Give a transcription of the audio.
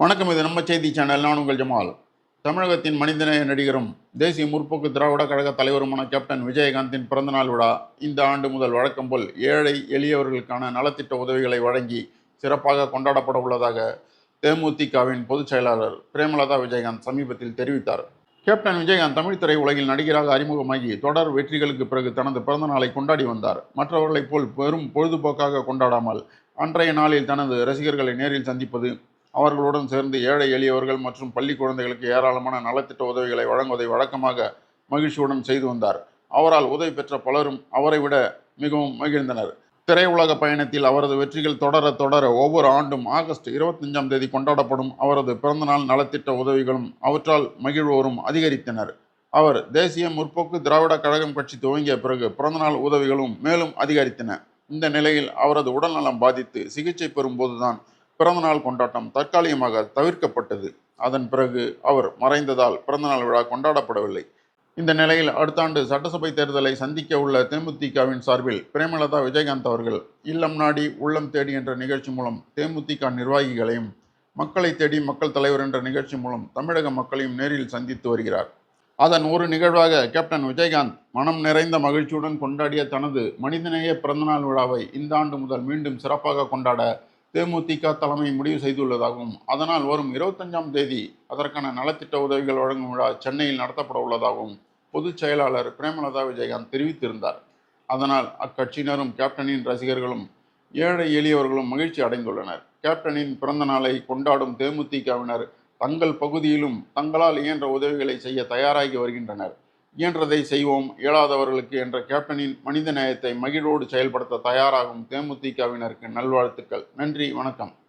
வணக்கம் இது நம்ம செய்தி சேனல். நான் உங்கள் ஜமால். தமிழகத்தின் மனிதநேய நடிகரும் தேசிய முற்போக்கு திராவிட கழக தலைவருமான கேப்டன் விஜயகாந்தின் பிறந்தநாள் விழா இந்த ஆண்டு முதல் வழக்கம் போல் ஏழை எளியவர்களுக்கான நலத்திட்ட உதவிகளை வழங்கி சிறப்பாக கொண்டாடப்பட உள்ளதாக தேமுதிகவின் பொதுச் செயலாளர் பிரேமலதா விஜயகாந்த் சமீபத்தில் தெரிவித்தார். கேப்டன் விஜயகாந்த் தமிழ் திரை உலகில் நடிகராக அறிமுகமாகி தொடர் வெற்றிகளுக்கு பிறகு தனது பிறந்த நாளை கொண்டாடி வந்தார். மற்றவர்களைப் போல் பெரும் பொழுதுபோக்காக கொண்டாடாமல் அன்றைய நாளில் தனது ரசிகர்களை நேரில் சந்திப்பது அவர்களுடன் சேர்ந்து ஏழை எளியவர்கள் மற்றும் பள்ளி குழந்தைகளுக்கு ஏராளமான நலத்திட்ட உதவிகளை வழங்குவதை வழக்கமாக மகிழ்ச்சியுடன் செய்து வந்தார். அவரால் உதவி பெற்ற பலரும் அவரை விட மிகவும் மகிழ்ந்தனர். திரையுலக பயணத்தில் அவரது வெற்றிகள் தொடர தொடர ஒவ்வொரு ஆண்டும் ஆகஸ்ட் இருபத்தஞ்சாம் தேதி கொண்டாடப்படும் அவரது பிறந்தநாள் நலத்திட்ட உதவிகளும் அவற்றால் மகிழ்வோரும் அதிகரித்தனர். அவர் தேசிய முற்போக்கு திராவிட கழகம் கட்சி துவங்கிய பிறகு பிறந்தநாள் உதவிகளும் மேலும் அதிகரித்தன. இந்த நிலையில் அவரது உடல்நலம் பாதித்து சிகிச்சை பெறும்போதுதான் பிறந்தநாள் கொண்டாட்டம் தற்காலிகமாக தவிர்க்கப்பட்டது. அதன் பிறகு அவர் மறைந்ததால் பிறந்தநாள் விழா கொண்டாடப்படவில்லை. இந்த நிலையில் அடுத்த ஆண்டு சட்டசபை தேர்தலை சந்திக்க உள்ள தேமுதிகவின் சார்பில் பிரேமலதா விஜயகாந்த் அவர்கள் இல்லம் நாடி உள்ளம் தேடி என்ற நிகழ்ச்சி மூலம் தேமுதிக நிர்வாகிகளையும் மக்களை தேடி மக்கள் தலைவர் என்ற நிகழ்ச்சி மூலம் தமிழக மக்களையும் நேரில் சந்தித்து வருகிறார். அதன் ஒரு நிகழ்வாக கேப்டன் விஜயகாந்த் மனம் நிறைந்த மகிழ்ச்சியுடன் கொண்டாடிய தனது மனிதநேய பிறந்தநாள் விழாவை இந்த ஆண்டு முதல் மீண்டும் சிறப்பாக கொண்டாட தேமுதிக தலைமை முடிவு செய்துள்ளதாகவும் அதனால் வரும் இருபத்தஞ்சாம் தேதி அதற்கான நலத்திட்ட உதவிகள் வழங்கும் விழா சென்னையில் நடத்தப்பட உள்ளதாகவும் பொதுச் செயலாளர் பிரேமலதா விஜயகாந்த் தெரிவித்திருந்தார். அதனால் அக்கட்சியினரும் கேப்டனின் ரசிகர்களும் ஏழை எளியவர்களும் மகிழ்ச்சி அடைந்துள்ளனர். கேப்டனின் பிறந்த நாளை கொண்டாடும் தேமுதிகவினர் தங்கள் பகுதியிலும் தங்களால் இயன்ற உதவிகளை செய்ய தயாராகி வருகின்றனர். இயன்றதை செய்வோம். இயலாதவர்களுக்கு என்ற கேப்டனின் மனித நேயத்தை மகிழ்வோடு செயல்படுத்த தயாராகும் தேமுதிகவினருக்கு நல்வாழ்த்துக்கள். நன்றி வணக்கம்.